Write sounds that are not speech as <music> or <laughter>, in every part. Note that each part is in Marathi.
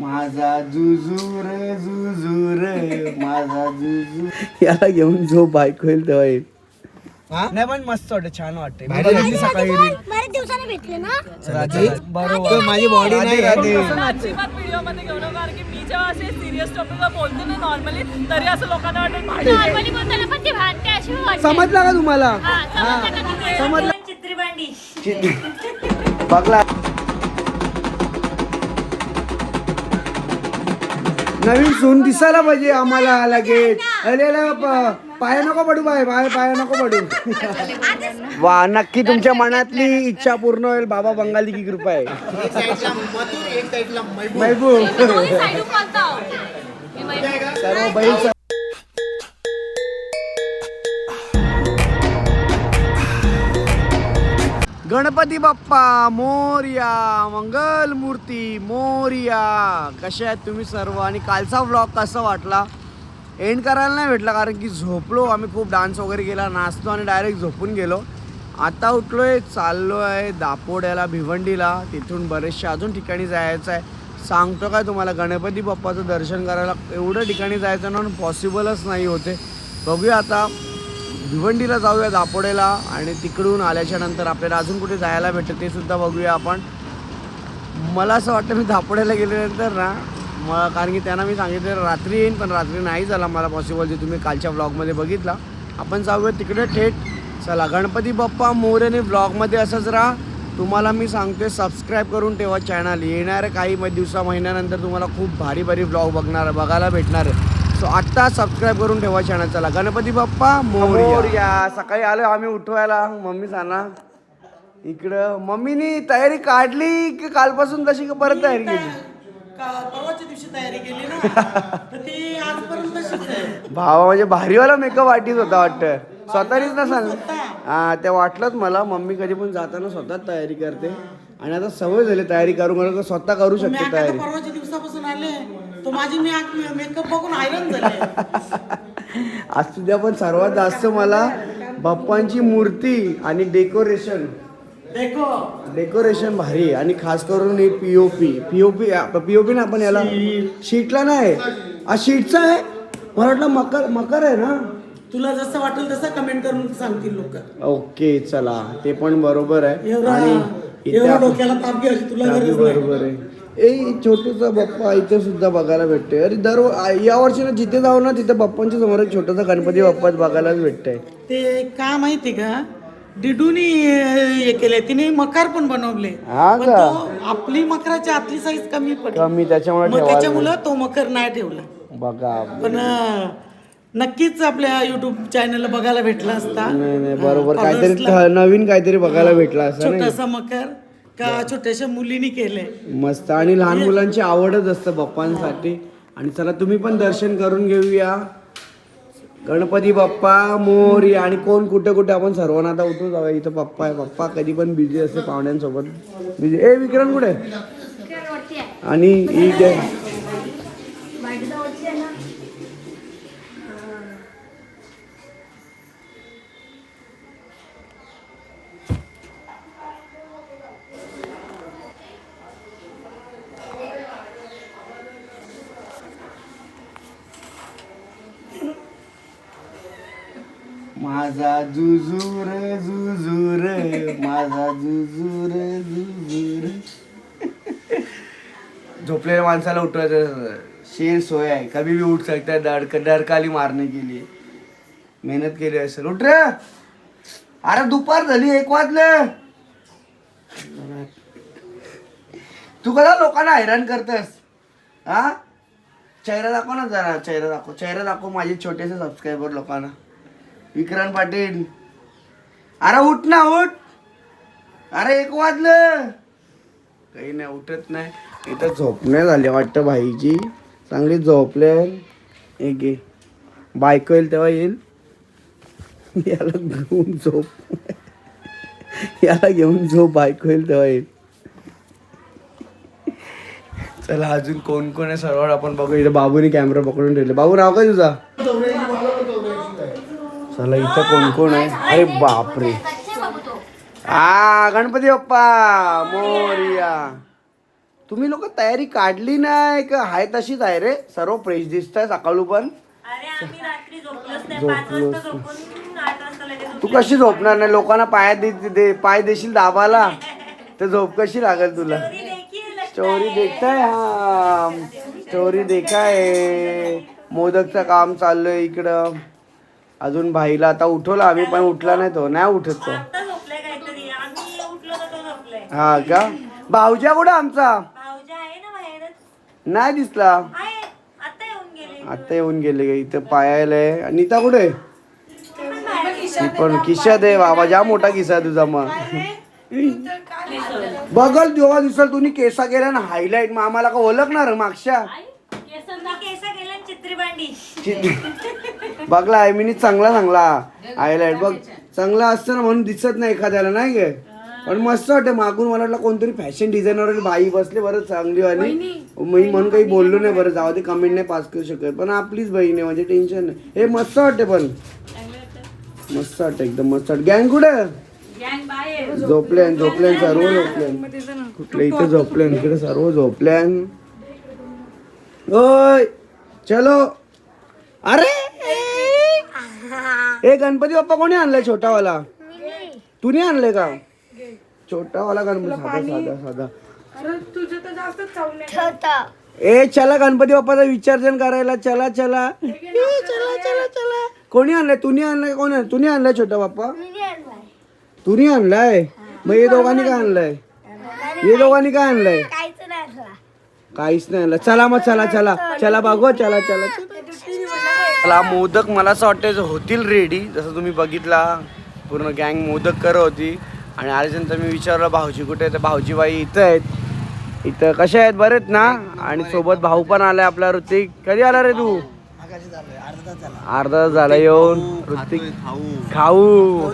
माझा जुजूर जुजूर माझा जुजूर. याला घेऊन जो बाईक होईल तेव्हा येईल. नाही पण मस्त वाटत छान वाटते सकाळी. reel. बरेच दिवसाने भेटले ना? राधे, बरोबर. माझी बॉडी नाही घेऊ नका कारण की मी जेव्हा असे सिरियस टॉपिकवर बोलते ना नॉर्मली तरी असं लोकांना वाटेल भांडण आहे. नॉर्मली बोलताना पण ती भांडते अशी वाटते. समजला का तुम्हाला? हा? समजलं चित्री भांडी. बघला. नवीन सून दिसायला पाहिजे आम्हाला लगेच. अरे पाय नको पडू बाय बाय पाय नको पडू. वा नक्की तुमच्या मनातली इच्छा पूर्ण होईल. बाबा बंगाली की कृपा आहे. महबूब सर्व बैल गणपती बाप्पा मोर्या मंगल मूर्ती मोर्या. कशा आहेत तुम्ही सर्व? आणि कालचा व्लॉग कसा वाटला? एंड करायला नाही भेटला कारण की झोपलो. आम्ही खूप डान्स वगैरे केला नाचतो आणि डायरेक्ट झोपून गेलो. आता उठलो आहे चाललो आहे दापोड्याला भिवंडीला. तिथून बरेचसे अजून ठिकाणी जायचं आहे सांगतो काय तुम्हाला गणपती बाप्पाचं दर्शन करायला एवढं ठिकाणी जायचं ना पॉसिबलच नाही होते. बघूया आता. भिवंडीला जाऊया दापोडेला आणि तिकडून आल्याच्यानंतर आपल्याला अजून कुठे जायला भेटतं ते सुद्धा बघूया आपण. मला असं वाटतं मी दापोडेला गेल्यानंतर ना मग कारण की त्यांना मी सांगितलं रात्री येईन पण रात्री नाही झाला मला पॉसिबल जे तुम्ही कालच्या ब्लॉगमध्ये बघितला. आपण जाऊया तिकडे थेट. चला गणपती बाप्पा मोरेने ब्लॉगमध्ये असंच राहा. तुम्हाला मी सांगते सबस्क्राईब करून ठेवा चॅनल येणाऱ्या काही दिवसा महिन्यानंतर तुम्हाला खूप भारी भारी ब्लॉग बघणार बघायला भेटणार आहे. सो आत्ता सबस्क्राईब करून ठेवा चॅनल चला गणपती बाप्पा मोरया. सकाळी आलो आम्ही उठवायला. मम्मी सांगा. इकडं मम्मीनी तयारी काढली की कालपासून तशी का परत तयारी केली? का परवाच्या दिवशी तयारी केली ना <laughs> तर ती आजपर्यंत तशीच आहे. भावा म्हणजे भारीवाला मेकअप आर्टिस्ट होता वाटतं. स्वतःनीच ना सांग. हा ते वाटलंच मला. मम्मी कधी पण जाताना स्वतःच तयारी करते. आणि आता सवय झाली तयारी करून करून तर स्वतः करू मी शकते आता तयारी. परवाच्या दिवसापासून आले. तो माझी मी मेकअप बघून झाले. <laughs> आज तुझ्या पण सर्वात जास्त मला बाप्पांची मूर्ती आणि डेकोरेशन देखो. डेकोरेशन भारी आहे. आणि खास करून हे पीओपी पीओपी पीओपी ना आपण याला शीटला नाही. हा शीटचा आहे. मला वाटलं मकर मकर आहे ना? तुला जसं वाटेल तसं कमेंट करून सांगतील लोक. ओके चला. ते पण बरोबर आहे. एवढा आणि एवढा आपण- डोक्याला ताप घ्यायची तुला अगदी गरज नाही. बरोबर आहे. ए छोटूसा बाप्पा इथे सुद्धा बघायला भेटतोय. अरे दर या वर्षी ना जिथे जाऊ ना तिथे बाप्पांच्या समोर एक छोटासा गणपती बाप्पाच बघायलाच भेटतंय. ते का माहिती का? डिडूनी हे केले तिने मकार पण बनवले. हा पण का? तो आपली मकराची आतली साईज कमी पडली. कमी त्याच्यामुळे मग त्याच्यामुळं तो मकर नाही ठेवला. बघा. पण अं, नक्कीच आपल्या युट्यूब चॅनलला बघायला भेटला असता नाही नाही बरोबर हा, काहीतरी नवीन काहीतरी बघायला भेटलं असं नाही छोटासा मकर का छोट्याशा मुलीने केले मस्त आणि लहान मुलांची आवडच असतं बाप्पांसाठी आणि चला तुम्ही पण दर्शन करून घेऊया गणपती बाप्पा मोरी आणि कोण कुठे कुठे आपण सर्वांना आता उठून जाऊया इथं पप्पा आहे पप्पा कधी पण बिझी असते पाहुण्यांसोबत बिझी ए विक्रांत कुठे आहे. आणि ही जवळची आहे ना माझा जुजूर जुजूर माझा जुजूर जुजूर. झोपलेल्या माणसाला उठवायचं शेर सोय आहे. कभी भी उठ सकता है डर डरकाली मारने के लिए. मेहनत केली असेल उठ रे! अरे दुपार झाली एक वाजलं. तू कदा लोकांना हैराण करतस हा? चेहरा दाखव ना जरा चेहरा दाखव. चेहरा दाखव माझे छोटेसे सबस्क्रायबर लोकांना. विक्रांत पाटील. अरे उठ ना उठ. अरे एक वाजलं. काही नाही उठत नाही. इथं झोपणे झाले वाटतं भाईची. चांगली झोपले एक घे. बायको येईल तेव्हा येईल. याला घेऊन झोप. याला घेऊन झोप. बायको येईल तेव्हा येईल. चला अजून कोण कोण आहे? सर्वात आपण बघू. इथं बाबूने कॅमेरा पकडून ठेवले. बाबू नाव काय तुझा? चला इथं कोण कोण आहे? अरे बापरे. आ गणपती बाप्पा मोरिया. तुम्ही लोक तयारी काढली नाही का? हाय तशीच आहे रे. सर्व फ्रेश दिसत आहे सकाळू पण. तू कशी झोपणार नाही? लोकांना पाय दे, पाय देशील दाबाला? तर झोप कशी लागेल तुला? स्टोरी. देखताय हा. स्टोरी देखाय मोदकचं काम चाललंय इकडं. अजून भाईला आता उठवला आम्ही पण उठला नाही तो नाही उठत तो. आता झोपलाय काहीतरी आम्ही उठलो तर तो झोपलाय. हा का? भाऊजा कुठं आमचा? भाऊजा आहे ना बाहेरच. नाही दिसला. आहे आता येऊन गेले आता येऊन गेले का इथं पायाला आहे. आणि नीता कुठे आहे? ती पण खिशात आहे बाबा जा मोठा खिसा आहे तुझा मग. बघल तेव्हा दिसल तुम्ही केसा गेल्या ना हायलाइट मग आम्हाला का ओळखणार मागच्या? भांडी बघला आय मिनी चांगला चांगला हायलाइट बघ. चांगला असतं ना म्हणून दिसत नाही एखाद्याला नाही गे पण मस्त वाटतं मागून मला वाटलं कोणतरी फॅशन डिझायनर बाई बसले बरं चांगली वाली. मी म्हणून काही बोललो नाही बरं जाऊ दे कमेंट नाही पास करू शकत. पण आपलीच बहीण आहे म्हणजे टेन्शन नाही. हे मस्त वाटते पण. मस्त वाटतं एकदम मस्त वाटतं. गँग कुठे? झोपल्यान झोपल्यान सर्व झोपल्यान. कुठल्या इथे झोपल्यान इकडे सर्व झोपल्यान. ओय! चलो। अरे! <laughs> ए गणपती बाप्पा कोणी आणलाय छोटावाला? तू नाही आणलाय का? छोटावाला गणपती साधा साधा साधा. ए चला गणपती बाप्पाचा विसर्जन करायला चला चला. ए, चला चला चला. कोणी आणलाय? तुम्ही आणलाय कोणी आणलाय? तुम्ही आणलाय छोटा बाप्पा? तुम्ही आणलाय. मग हे दोघांनी काय आणलंय? हे दोघांनी काय आणलंय? काहीच नाही आलं. चला मग चला चला. चला बघू चला चला. चला मोदक मला असं वाटतं होतील रेडी जसं तुम्ही बघितला पूर्ण गँग मोदक करत होती. आणि आल्याच्यानंतर मी विचारलं भाऊजी कुठे आहे तर भाऊजी बाई इथं आहेत. इथं कशा आहेत? बरेच ना? आणि सोबत भाऊ पण आलाय आपला ऋतिक. कधी आला रे तू? अर्धा तास झाला येऊन ऋतिक खाऊ.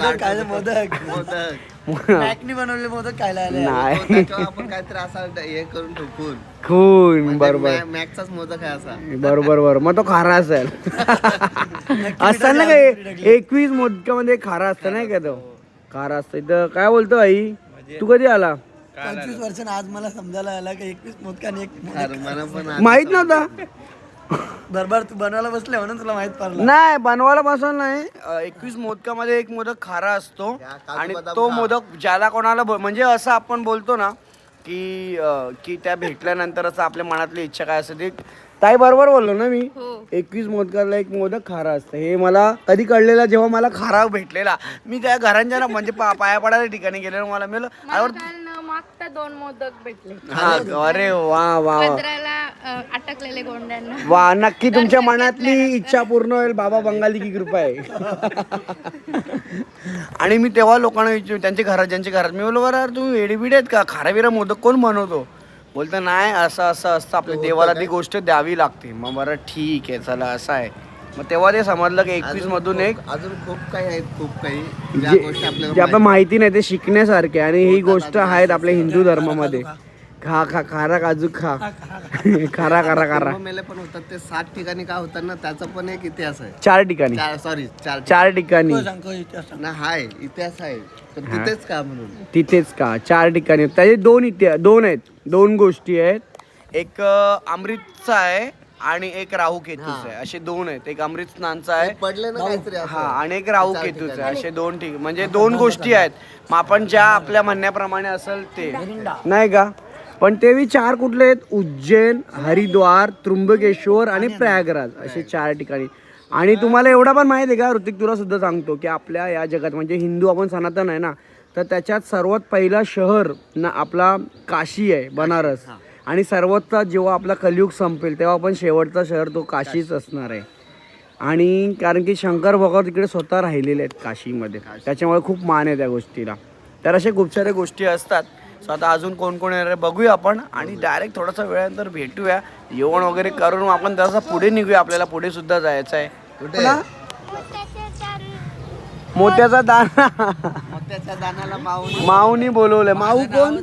बनवले मोदक खायला नाही. आपण काहीतरी असा हे करून ठोकून. खून बरोबर. मॅक्सचाच मोदक आहे असा. बरोबर बरोबर. मग तो खारा असेल. असतं ना काय? एकवीस मोदकामध्ये खारा असतं नाही का तो? खारा असतं. इथं काय बोलतो आई? तू कधी आला? पंचवीस वर्षांनी आज मला समजायला आला की एकवीस मोदकाने एक माहीत नव्हता? बरोबर तू बनवायला बसले म्हणून तुला माहीत पडलं. नाही बनवायला पासून नाही. एकवीस मोदकामध्ये एक मोदक खारा असतो. आणि तो मोदक ज्याला कोणाला म्हणजे असं आपण बोलतो ना की अं, की त्या भेटल्यानंतर असं आपल्या मनातली इच्छा काय असते ती ताई बरोबर बोललो ना मी? एकवीस मोदकाला एक मोदक खारा असतं. हे मला कधी कळलेलं जेव्हा मला खारा भेटलेला. मी त्या घरांच्या ना म्हणजे पा- पाया पडायला ठिकाणी गेलेलो. मला मिळालं मागता दोन मोदक भेटले. हा अरे वा वा वा. पत्राला अ, अटकलेले गोंड्यांना. वा नक्की तुमच्या मनातली इच्छा पूर्ण होईल बाबा बंगाली की कृपा आहे. आणि मी तेव्हा लोकांना विचार त्यांच्या घरात ज्यांच्या घरात मी बोललो बरं यार तुम्ही वेडी बिडे आहेत का? खारा बिरा मोदक कोण बनवतो? बोलतो नाही असं असं असतं आपल्या देवाला ती गोष्ट द्यावी लागते. मग बरं ठीक आहे चला असं आहे. मग तेव्हा ते समजलं की एकवीस मधून एक अजून खूप काही आहेत खूप काही. ज्या जे गोष्टी जे आपल्याला आपल्याला माहिती नाही ते शिकण्यासारखे आणि ही गोष्ट आहेत आपल्या हिंदू धर्मामध्ये. खा खा खारा काजू खा. <laughs> खारा खारा खारा. मेले पण होतात ते सात ठिकाणी काय होतात ना त्याचा पण एक इतिहास आहे. चार ठिकाणी. चार सॉरी चार चार ठिकाणी. ना हाय इतिहास आहे. तिथेच का म्हणून? तिथेच का? चार ठिकाणी. आहेत. त्याचे दोन इतिहास दोन आहेत. दोन गोष्टी आहेत. एक अमृतचा आहे. आणि एक राहू केतूचा आहे. असे दोन आहेत. एक अमृत स्नानचा आहे. पडले ना काहीतरी असं. हा आणि एक राहू केतूचा आहे. असे दोन ठिक. म्हणजे दोन गोष्टी आहेत. मग आपण ज्या आपल्या म्हणण्याप्रमाणे असेल ते. नाही का? पण ते बी चार कुठले आहेत? उज्जैन हरिद्वार त्र्यंबकेश्वर आणि प्रयागराज असे चार ठिकाणी. आणि तुम्हाला एवढा पण माहिती आहे का? ऋतिक तुला सुद्धा सांगतो की आपल्या या जगात म्हणजे हिंदू आपण सनातन आहे ना? तर त्याच्यात सर्वात पहिला शहर ना आपला काशी आहे बनारस. आणि सर्वोच्च जेव्हा आपला कलियुग संपेल तेव्हा पण शेवटचा शहर तो काशीच असणार आहे. आणि कारण की शंकर भगवान तिकडे स्वतः राहिलेले आहेत काशीमध्ये. त्याच्यामुळे खूप मान आहे त्या गोष्टीला. तर अशा खूप साऱ्या गोष्टी असतात. सो आता अजून कोण कोण येणार आहे बघूया आपण. आणि डायरेक्ट थोडासा वेळानंतर भेटूया. जेवण वगैरे करून आपण तसं पुढे निघूया. आपल्याला पुढे सुद्धा जायचं आहे? मोत्याचा दाना. त्याच्या दाण्याला मावून माऊनी बोलवलंय. माऊ कोण?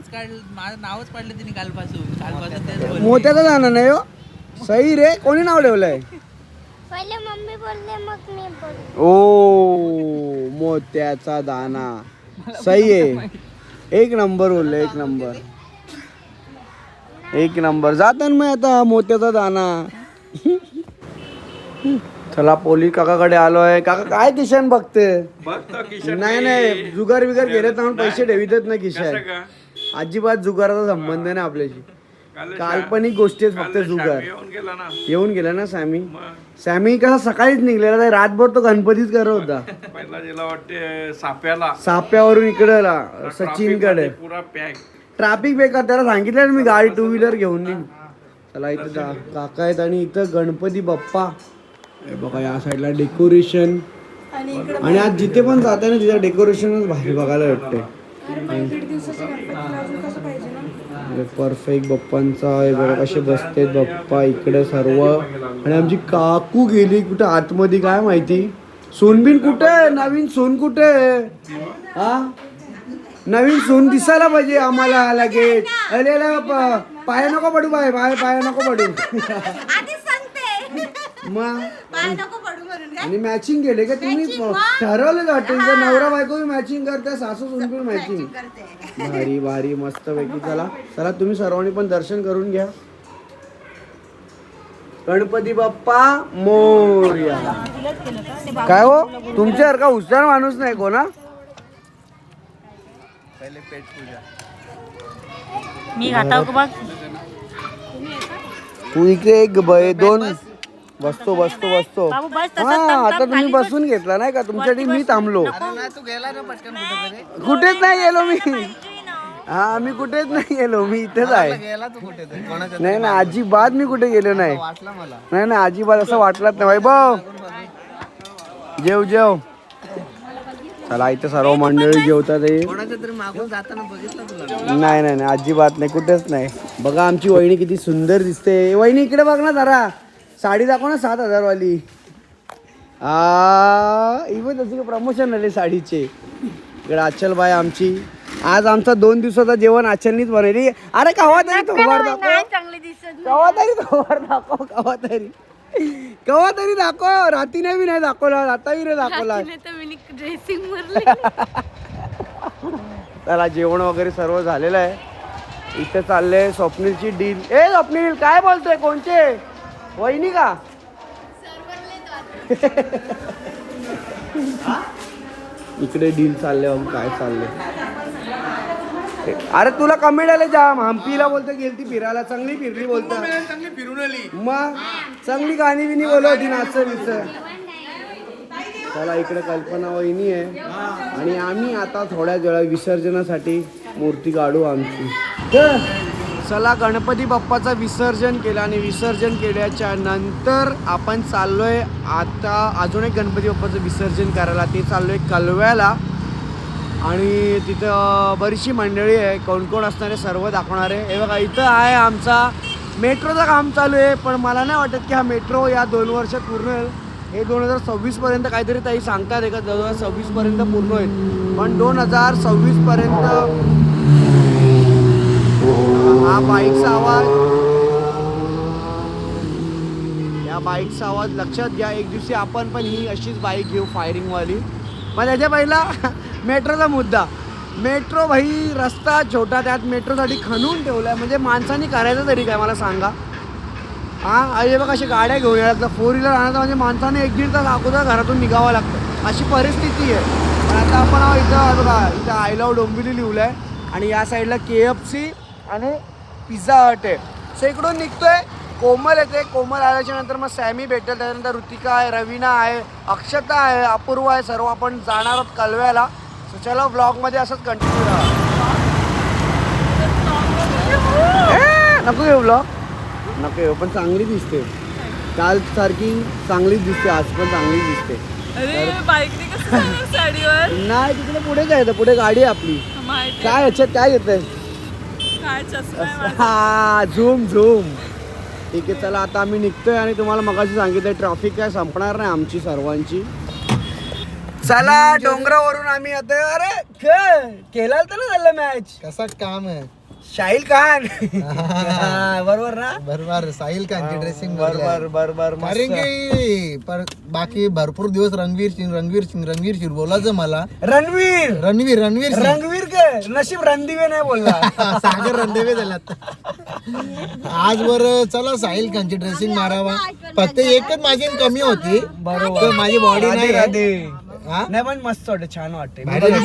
माझं नावच काढलं तिने कालपासून. कालपासून तेच बोलली. मोत्याचा दाना नाही हो. सही रे कोणी नाव ठेवलंय? पहिले मम्मी बोलले मग मी बोलले. ओ मोत्याचा दाना. सही आहे एक नंबर बोलले एक नंबर. एक नंबर. जाता ना मग आता मोत्याचा दाना. चला पोलीस काकाकडे आलोय काका काय किशन बघते? नाही नाही जुगार बिगार गेले तर आम्हाला पैसे ठेवितच नाही किशन. अजिबात जुगाराचा संबंध नाही आपल्याशी. काल्पनिक गोष्टी आहेत फक्त जुगार. येऊन गेला ना. सॅमी? सॅमी कसा सकाळीच निघलेला तर रातभर तो गणपतीच करत होता. पहिला जिला वाटते साप्याला. साप्यावरून इकडे सचिनकडे पुरा पॅक ट्रॅफिक बेकार त्याला सांगितलं ना मी गाडी टू व्हीलर घेऊन येईन चला इथं जा- काका आहेत आणि इथं गणपती बाप्पा. हे बघा या साईडला डेकोरेशन आणि आज जिथे पण जाते ना तिथं डेकोरेशनच भारी बघायला भेटते. परफेक्ट बाप्पांचा हे बघा कसे बसतेत बाप्पा इकडे सर्व. आणि आमची काकू गेली कुठे? आतमध्ये काय माहिती? सोनबिन कुठे आहे? नवीन सोन कुठे आहे? हा? नवीन सोन दिसायला पाहिजे आम्हाला लगेच. अरे प- पाय नको पडू बाय पाय पाय नको पडू. मग? आणि मॅचिंग केले का तुम्ही? ठरवलं का? वाटतं इथं नवरा बायको मॅचिंग करते सासू सुन पण मॅचिंग भारी भारी मस्त पैकी. चला चला तुम्ही सर्वांनी पण दर्शन करून घ्या. गणपती बाप्पा मोर्या. काय हो? तुमच्यासारखा हुशार माणूस नाही कोणा मी खाता बघ तू इकडे एक ब- दोन बसतो बसतो बसतो बाबू बस तसंच हा आता तुम्ही खाली बसून घेतला नाही का? तुमच्यासाठी मी थांबलो. नाही तू गेला ना पटकन कुठेतरी? कुठेच नाही गेलो मी. हा मी कुठेच नाही गेलो मी इथेच आहे. नाही ना अजिबात मी कुठे गेलो नाही. वाटला मला. नाही ना अजिबात असं वाटलंच नाही. वैभव जेव जेव. चला इथे सर्व मंडळी जेवतात हे. कोणाच्या तरी मागून जाताना बघितलं तुला. नाही नाही नाही अजिबात नाही कुठेच नाही. बघा आमची वहिनी किती सुंदर दिसते. वहिनी इकडे बघ ना जरा. साडी दाखव ना सात हजार वाली आ इवन त्याची प्रमोशन आले साडीचे. इकडे आचल बाय आमची. आज आमचा दोन दिवसाचा जेवण आचलनीच बनवली. अरे कवा तरी थोबाड दाखव. चांगली दिसत कवा तरी थोबाड दाखव कवा तरी. कवा तरी दाखव. रातीने बी नाही दाखवला आता बी नाही दाखवला. मी ड्रेसिंग त्याला <laughs> जेवण वगैरे सर्व झालेलं आहे. इथे चालले स्वप्नीलची डील ए स्वप्नील काय बोलतोय? कोणचे? वहिनी का? इकडे डील चालले मग काय चालले अरे तुला कमेंट आले जाम हम्पीला बोलतो गेलती फिरायला. चांगली फिरली बोलतो चांगली फिरून आली मग? चांगली गाणी बिनी बोलत होती नाचत बिचत. चला इकडे कल्पना वहिनी आहे. आणि आम्ही आता थोड्या वेळा विसर्जनासाठी मूर्ती काढू आमची. चला गणपती बाप्पाचं विसर्जन केलं आणि विसर्जन केल्याच्यानंतर आपण चाललोय आता अजून एक गणपती बाप्पाचं विसर्जन करायला. ते चाललोय कलव्याला. आणि तिथं बरीचशी मंडळी आहे. कोण कोण असणारे सर्व दाखवणारे. आहे हे बघा इथं आहे आमचा मेट्रोचं काम चालू आहे. पण मला नाही वाटत की हा मेट्रो या दोन वर्षात पूर्ण होईल. हे दोन हजार सव्वीसपर्यंत काहीतरी ताई सांगतात. एका दोन हजार सव्वीसपर्यंत पूर्ण होईल. पण दोन हजार सव्वीसपर्यंत हा बाईकचा आवाज. या बाईकचा आवाज लक्षात घ्या. एक दिवशी आपण पण ही अशीच बाईक घेऊ फायरिंगवाली मग त्याच्या पहिला <laughs> मेट्रोचा मुद्दा. मेट्रो भाई रस्ता छोटा त्यात मेट्रोसाठी खणून ठेवलाय. म्हणजे माणसांनी करायचं तरी काय? मला सांगा. हां? अरे बघ अशा गाड्या घेऊन यायला फोर व्हीलर आणायचं म्हणजे माणसाने एक दीड तास अगोदर घरातून निघावं लागतं. अशी परिस्थिती आहे. पण आता आपण इथं बघा इथं आय लव डोंबिवली लिहिलं आहे आणि या साईडला के एफ सी आणि पिझ्झा हट आहे. सो इकडून निघतोय. कोमल येते कोमल आल्याच्यानंतर मग सॅमी भेटेल. त्याच्यानंतर ऋतिका आहे रवीना आहे अक्षता आहे अपूर्व आहे. सर्व आपण जाणार आहोत कलव्याला. सो चला ब्लॉगमध्ये असंच कंटिन्यू राहा. नको येऊ ब्लॉग नको येऊ पण चांगली दिसते. काल सारखी चांगलीच दिसते आज पण चांगलीच दिसते. अरे बाईकने कसं जाणार साडीवर? नाही तिकडे पुढे जायचं पुढे गाडी आहे आपली. काय याच्यात काय येतंय? काय चष्मा आहे. हा झूम झूम. ठीक आहे चला आता आम्ही निघतोय आणि तुम्हाला मगाशी सांगितलं ट्रॅफिक काय संपणार नाही आमची सर्वांची. चला डोंगरावरून आम्ही आता अरे केला तर ना झालं मॅच कसा काम आहे? शाहिल खान. हा, <laughs> बरोबर ना? बरोबर साहिल खानची ड्रेसिंग बरोबर बरोबर कारण मस्त. की पर बाकी भरपूर दिवस रणवीर सिंग रणवीर सिंग रणवीर सिंग बोलायचं मला. रणवीर! रणवीर रणवीर सिंग. रणवीर नशीब रणदिवे नाही बोलला. <laughs> सागर रणदेवे झालात. आज वर चला साहिल खानची ड्रेसिंग मारावा. फक्त एकच माझी कमी होती. बरोबर. माझी बॉडी नाही. हा? नाही पण मस्त वाटत छान वाटते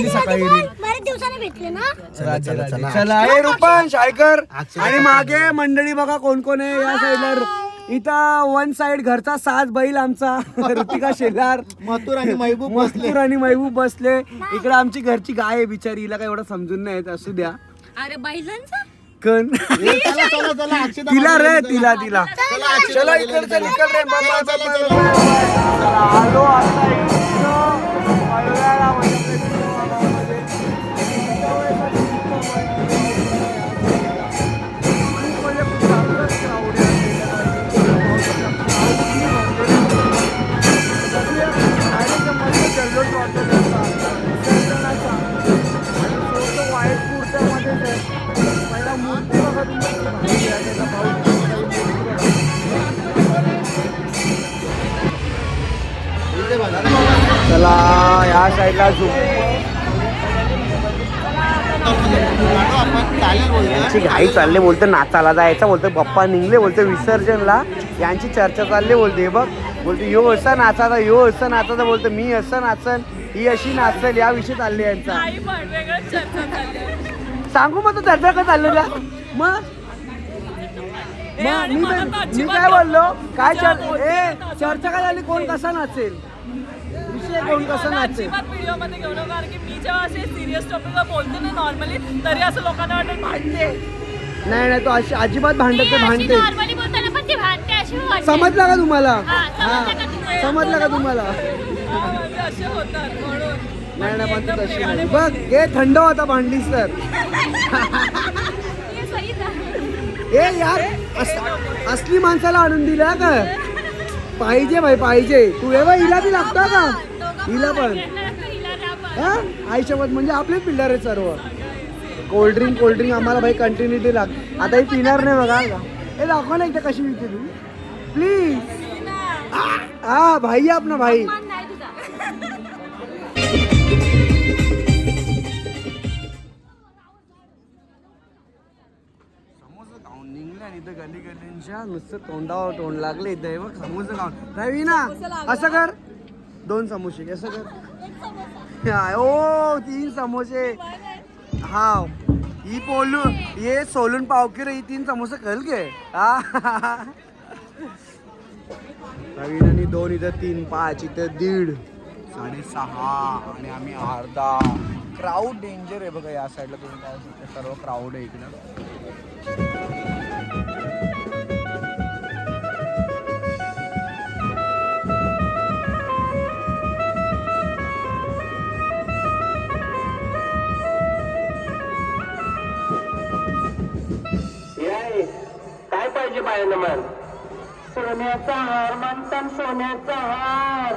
सकाळी reel. बरेच दिवसाने भेटले ना? राधे, चला. चला. हे रुपन आणि मागे मंडळी बघा कोण कोण आहे या साईडला इथं वन साइड घरचा सात बैल आमचा. <laughs> ऋतिका शेलार मथुर आणि महबूब बसले. मस्तूर आणि महबूब बसले. इकडे आमची घरची गाय आहे बिचारी. हिला काय एवढं समजून नाही येत, असू द्या. अरे बैलांचा? कण. <laughs> तिला रे तिला तिला चला. अक्षता चला मागे इकडे गेली, चल चला. इकडे बाय, बाय, चला, बाय, चला, बाय, चला. बाय. चला, आलो आता इकडं. पळव्याला घाई चालले बोलते नाचाला जायचं बोलते पप्पा निघले बोलते विसर्जनला. यांची चर्चा चालली बोलते हे बघ. बोलते यो असं नाचाचा यो असं नाचाचा बोलते मी असं नाचन ही अशी नाचल या विषयी चालले यांचा. आई. सांगू मग तू चर्चा का चाललेला मग? मी मी काय बोललो? काय चर्चा ए चर्चा काय झाली? कोण कसा नाचेल? विषय कोण कसा नाचेल? अजिबात व्हिडिओमध्ये घेऊ नका कारण की मी जेव्हा असे सिरियस टॉपिकवर बोलते ना नॉर्मली तरी असं लोकांना वाटेल भांडते. नाही नाही तो अशी अजिबात भांडत ते भांडते नॉर्मली बोलताना पण ती भांडते अशी वाटते. समजला का तुम्हाला हा, समजलं का हा. तुम्हाला? समजलं का हा, नाही नाही पण एकदम तू तशी नाही बघ हे थंड होता भांडलीस तर हे सही झालं. ए यार अस- असली माणसाला आणून दिल्या का पाहिजे भाई पाहिजे तू हे बाई हिला बी लागतो का हिला पण हिला राबा. हा म्हणजे आपलेच पिल्लर आहे सर्व कोल्ड्रिंक कोल्ड्रिंक आम्हाला भाई कंटिन्युटी लाग आता ही पिणार नाही बघा. हे दाखवा ना एकदा कशी विकते तू. प्लीज हा भाई आप ना भाई. इथं गली गलींच्या नुसतं तोंडावर तोंड लागले इथं. बघ समोसा खाऊन रवी ना असं कर. दोन समोसे असं कर. ओ तीन समोसे. हाव. ही पोलू ये सोलून पावकी रे ही तीन समोसे कल गे नवीन आणि दोन इथं तीन पाच इथं दीड. साडेसहा आणि आम्ही अर्धा. क्राऊड डेंजर आहे बघा या साईडला तुम्ही काय सर्व क्राऊड आहे इकडं. पाहिलं मग सोन्याचा हार म्हणतात सोन्याचा हार.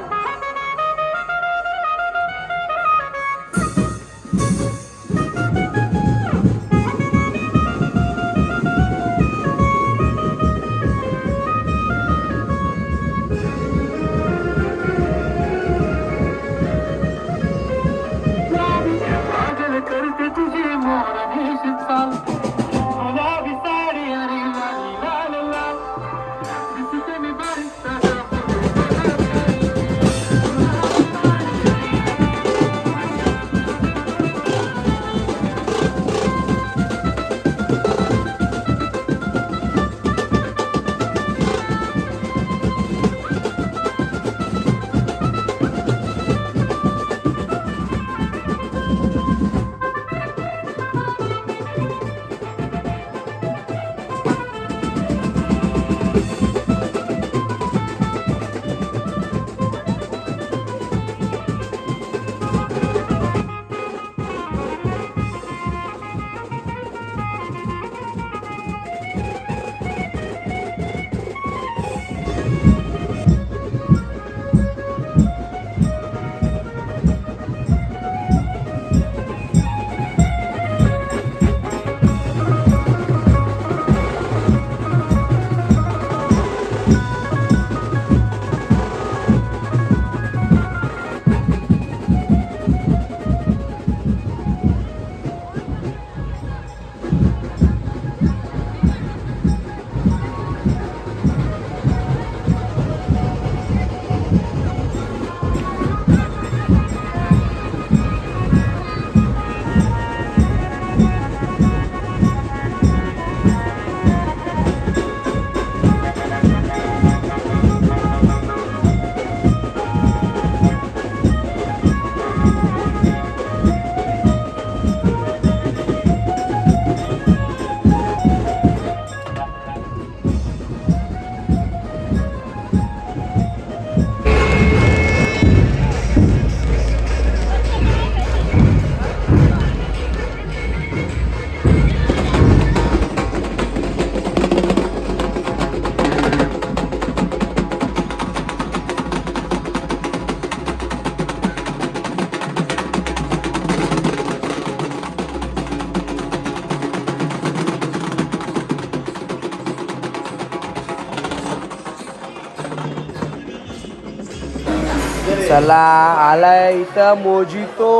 चला आलाय इथं mojito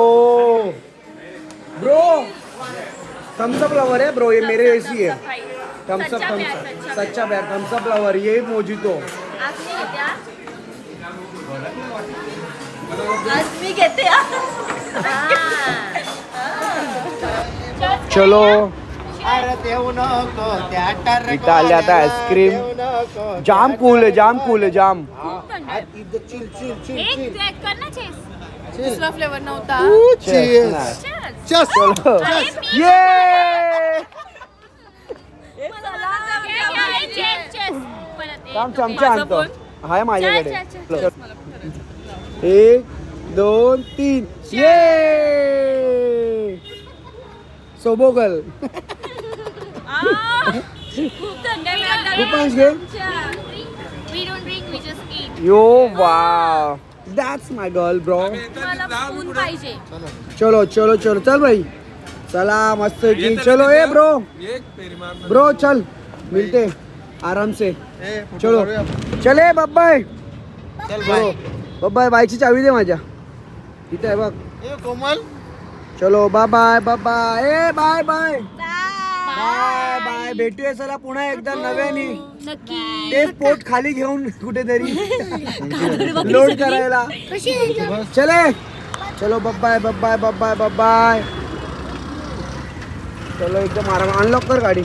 bro Thums Up lover है ब्रो ये मेरे ऐसी है। थम्सअप थम्सअप सच्चा प्यार थम्सअप लवर ये मोजितो। आज मी चलो। इथं आले आता आईस्क्रीम जाम कूल आहे जाम कूल आहे जाम। इथं चिल चिल चिल एक चिल. क्रॅक कर ना चेस दुसरा फ्लेवर नव्हता. Cheers. चलो. ये चेस चेस परत एक. थांब चमचा माझा आणतो? हाय माझ्याकडे. चल, चल, चल. एक दोन तीन. ये सोबोगल <laughs> <laughs> खूप घे We yo wow that's my girl bro मला स्पून पाहिजे. चलो. चलो चलो चल. भाई. चला मस्त की. चलो ए ब्रो ब्रो चल. मिलते. आराम से चलो. चले बाय चल बाय बाय बायची चावी दे माझ्या. इथे आहे बघ. ए, कोमल. चलो बाय बाय बाय बाय ए बाय बाय बाय बाय. भेटूया चला पुन्हा एकदा नव्याने. नक्की. तेच पोट खाली घेऊन कुठेतरी लोड करायला. चले. चलो bye bye bye bye bye चलो एकदम आराम अनलॉक कर गाडी.